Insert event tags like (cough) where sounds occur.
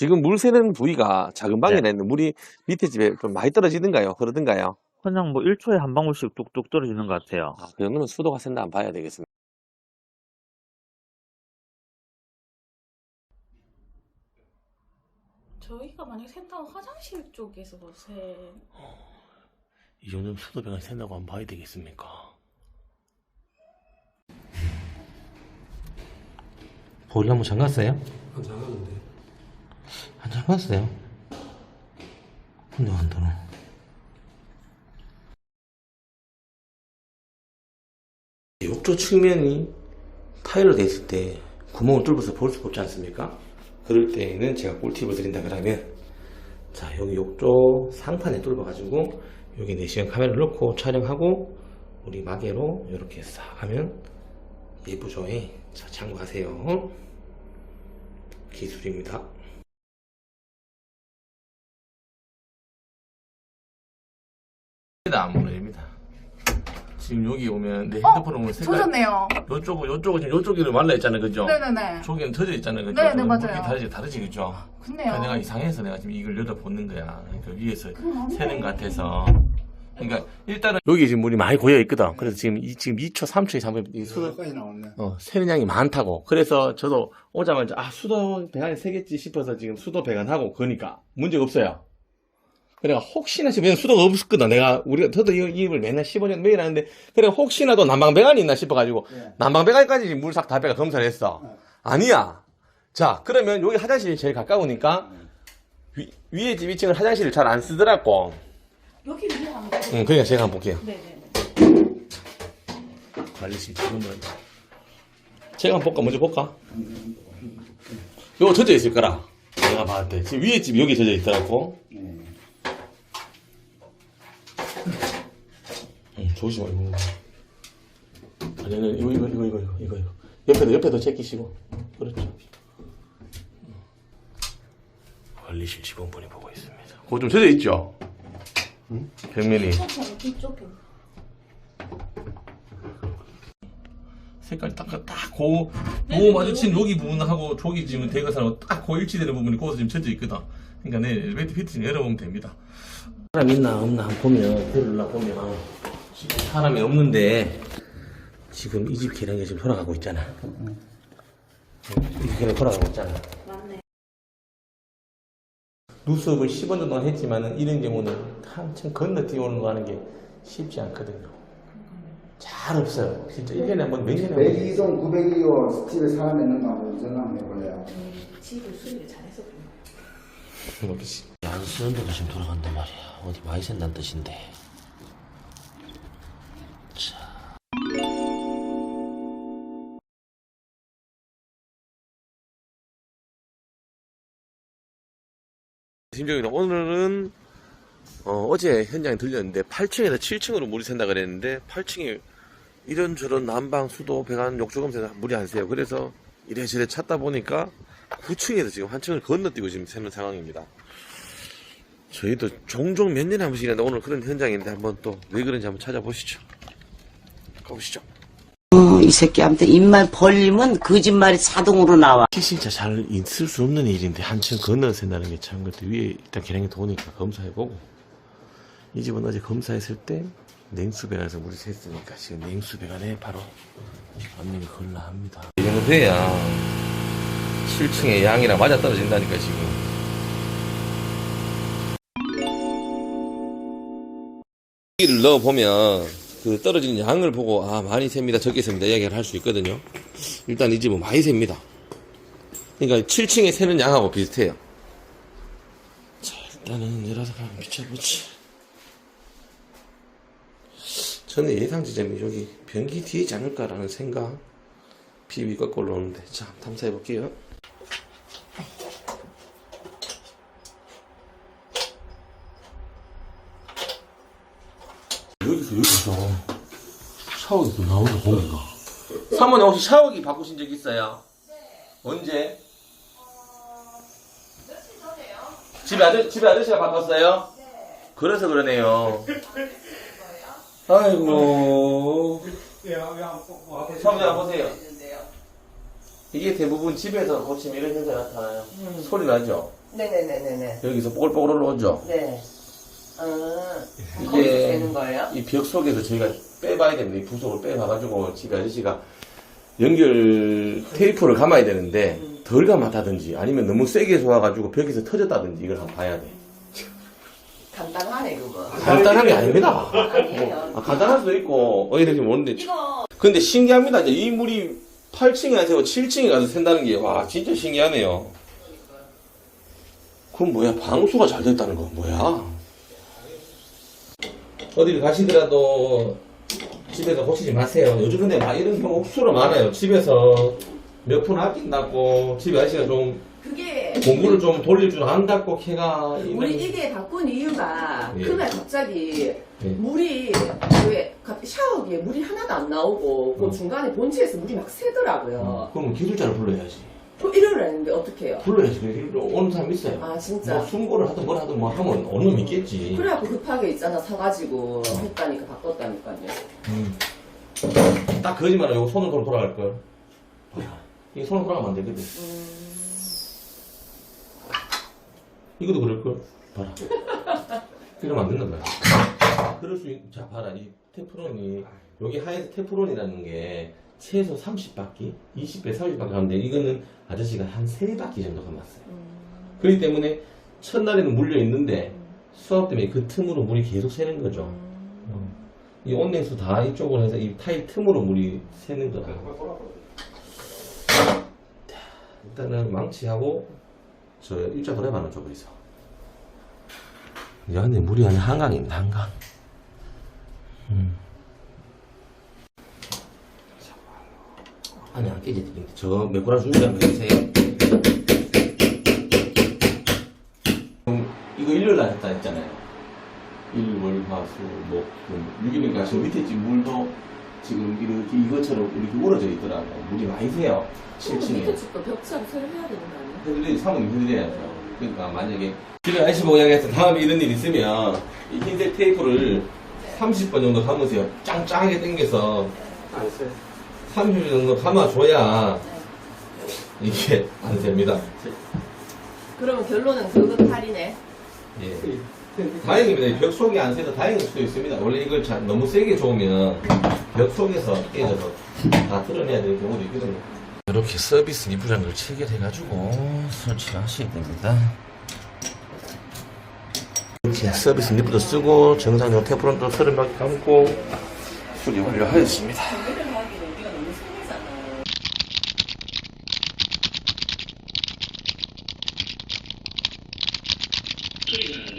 지금 물 새는 부위가 작은 방이나 네. 있는 물이 밑에 집에 좀 많이 떨어지든가요? 흐르든가요? 그냥 뭐 1초에 한 방울씩 뚝뚝 떨어지는 것 같아요. 아, 그 정도면 수도가 샌다 안 봐야 되겠습니다. 저희가 만약 샌다면 화장실 쪽에서 새 이 정도면 수도배가 샌다고 안 봐야 되겠습니까? 볼이 한번 잠갔어요? 안 잠갔 근데 안 들어. 욕조 측면이 타일로 돼 있을 때 구멍을 뚫어서 볼 수가 없지 않습니까? 그럴 때는 제가 꿀팁을 드린다 그러면 자 여기 욕조 상판에 뚫어가지고 여기 내시경 카메라를 넣고 촬영하고 우리 마개로 이렇게 싹 하면 예쁘죠? 예. 자 참고하세요 기술입니다 지금 여기 오면 내 핸드폰 오면 색깔 젖었네요. 요쪽은 요쪽은 지금 요쪽이 말라 있잖아요, 그죠? 네네네. 저기는 터져 있잖아요, 그죠? 네네, 저기 맞아요. 물기 다르지, 다르지, 그죠? 좋네요. 그러니까 내가 이상해서 내가 지금 이걸 열어 보는 거야. 그러니까 위에서. 새는 것 같아서. 그러니까 일단은 여기 지금 물이 많이 고여 있거든. 그래서 지금 이 지금 2초, 3초에 3초 이 수도 수도까지 나왔네. 어, 새는 양이 많다고. 그래서 저도 오자마자 아 수도 배관이 세겠지 싶어서 지금 수도 배관하고 그러니까 문제가 없어요. 그래가 혹시나 지금 수도가 없었거든. 내가 우리가 저도 이 입을 맨날 15년 매일 하는데 그래 혹시나도 난방 배관이 있나 싶어가지고 네. 난방 배관까지 물 싹 다 빼가 검사를 했어. 아니야. 자 그러면 여기 화장실이 제일 가까우니까 위, 위에 집 2층은 화장실을 잘 안 쓰더라고. 여기 위에 한번 보세요. 응, 그러니까 제가 한번 볼게요. 네네네. 관리실 지금은 제가 한번 볼까 먼저 볼까 요거 젖어 있을 거라 내가 봤을 때 지금 위에 집 여기 젖어 있더라고 네. 응, 조심해. 이거 아니는 이거 이거 이거 이거 이거 이거 이거. 옆에도 옆에도 제끼시고. 그렇죠. 관리실 직원분이 보고 있습니다. 그거 좀 젖어 있죠? 응? 천천히 뒤쪽에. 색깔 딱, 딱, 고, 고 마주친 여기. 부분하고 저기 지금 대가사하고 딱 고 일치되는 부분이 거기서 지금 젖어 있거든. 그러니까 내 엘리베이터 피트 좀 열어보면 됩니다. 사람 있나 없나 한번 보면, 들으려 보면, 지금 사람이 없는데, 지금 이 집 계량이 지금 돌아가고 있잖아. 이집 계량 돌아가고 있잖아. 맞네. 누수업을 10원 정도 했지만은 이런 경우는 한참 건너뛰어오는 거 하는 게 쉽지 않거든요. 잘 없어요. 진짜 1년에 한 번, 몇 년에 한 번. 102동 902호 집에 사람 있는가 한번 전화 한번 해볼래요? 집을 수리를 잘해서 그런. 이렇게 안 쓰는 데가 지금 돌아간단 말이야. 어디 많이 샌다는 뜻인데. 심정이는 오늘은 어, 제 현장에 들렸는데 8층에서 7층으로 물이 샌다 그랬는데 8층에 이런저런 난방, 수도, 배관, 욕조검사에서 물이 안 새요. 그래서 이래저래 찾다 보니까 9층에서 지금 한 층을 건너뛰고 지금 새는 상황입니다. 저희도 종종 몇 년에 한 번씩 일하는데 오늘 그런 현장인데 한번 또 왜 그런지 한번 찾아보시죠. 가보시죠. 어, 이 새끼한테 입만 벌리면 거짓말이 자동으로 나와. 진짜 잘 있을 수 없는 일인데 한층 건너 샌다는 게 참 그것도 위에 일단 계량이 도니까 검사해보고 이 집은 어제 검사했을 때 냉수 배관에서 물이 샜으니까 지금 냉수 배관에 바로 압력이 걸라 합니다. 이 정도 돼야 7층의 양이랑 맞아 떨어진다니까 지금. 여기를 넣어보면 그 떨어지는 양을 보고 아 많이 셉니다 적게 셉니다 이야기를 할 수 있거든요. 일단 이 집은 많이 셉니다. 그러니까 7층에 새는 양하고 비슷해요. 자 일단은 열어서 한번 비춰보지. 저는 예상 지점이 여기 변기 뒤이지 않을까라는 생각 비비 거꾸로 오는데. 자 탐사해 볼게요 여기서 여기서 샤워기 또 나오는 거 보니까 사모님 혹시 샤워기 바꾸신 적 있어요? 네 언제? 집에 아들 집에 아저씨가 바꿨어요? 네 그래서 그러네요 (laughs) 아이고 사모님 한번 보세요 이게 대부분 집에서 고치면 이런 현상 나타나요 소리 나죠? 네네네네네. 여기서 뽀글뽀글 올라오죠? 네. 아, 이게- 거기서 되는 거예요? 이 벽 속에서 저희가 빼봐야 됩니다. 이 부속을 빼봐가지고 집에 아저씨가 연결 테이프를 감아야 되는데 덜 감았다든지 아니면 너무 세게 쏘아가지고 벽에서 터졌다든지 이걸 한번 봐야 돼. 간단하네, 그거. 간단한 게 아닙니다. 아니에요. 아, 간단할 수도 있고 어이들이 모르는데 이거 근데 신기합니다. 이제 이 물이 8층에 안 새고 7층에 가서 샌다는 게 와 진짜 신기하네요. 그럼 뭐야 방수가 잘 됐다는 건 뭐야? 어디를 가시더라도 집에서 고치지 마세요. 요즘 근데 막 이런 경우 수로 많아요. 집에서 몇 푼 아낀다고 집에 아저씨가 좀 그게 공부를 좀 돌릴 줄 안다고 걔가 우리 이게 바꾼 이유가 예. 그날 갑자기 예. 물이 왜 갑- 샤워기에 물이 하나도 안 나오고 그 음. 중간에 본체에서 물이 막 새더라고요. 그러면 기술자를 불러야지. 그 이러려 했는데 어떻게 해요? 불러야지. 그래, 오는 사람 있어요. 아 진짜. 뭐 순고를 하든 뭘 하든 뭐 하면 어느 놈 있겠지. 그래갖고 급하게 있잖아 사가지고 했다니까 바꿨다니까요. 음. 딱 거짓말은 이거 손으로 돌- 돌아갈 걸. 이게 손으로 돌아가면 안 되거든. 이것도 그럴 걸. 봐라. 이러면 안 된단 말이야. 그럴 수 있, 자, 봐라. 이 테프론이, 여기 하얀 테프론이라는 게 최소 30바퀴, 20배, 30바퀴 하는데 이거는 아저씨가 한 3바퀴 정도 감았어요. 그렇기 때문에 첫날에는 물려 있는데 수압 때문에 그 틈으로 물이 계속 새는 거죠. 어. 이 온냉수 다 이쪽으로 해서 이 타일 틈으로 물이 새는 거다. 자, 일단은 망치하고 저 일자 쪽에 있어. 야, 근데 물이 아니 한강입니다, 한강. 음. 아니, 안 깨지지. 저 메꾸라 준비 한번 해주세요. 음, 이거 일요일 날 했다 했잖아요. 일, 월, 화, 수, 목, 금. 6일이니까 저 밑에 집 물도 지금 이렇게 이것처럼 이렇게 우러져 있더라고. 물이 많이 새요. 그럼 7층에. 밑에 집도 벽체하고 새로 해야 되는 거 아니야? 해드리, 사모님 해드려야죠. 그러니까 만약에 집에 아저씨 모양에서 다음에 이런 일 있으면 이 흰색 테이프를 30번 정도 감으세요. 짱짱하게 당겨서 30번 정도 감아줘야 이게 안 됩니다. 그러면 결론은 그거 탈이네. 예. 다행입니다. 이벽 속에 안 새서 다행일 수도 있습니다. 원래 이걸 자- 너무 세게 좋으면 벽 속에서 깨져서 다 털어내야 되는 경우도 있거든요. 이렇게 서비스 리프장을 체결해가지고 설치를 하셔야 됩니다. 이렇게 서비스 리프도 쓰고 정상적으로 테프론도 서른 바퀴 감고 수리 완료하였습니다. Cleveland.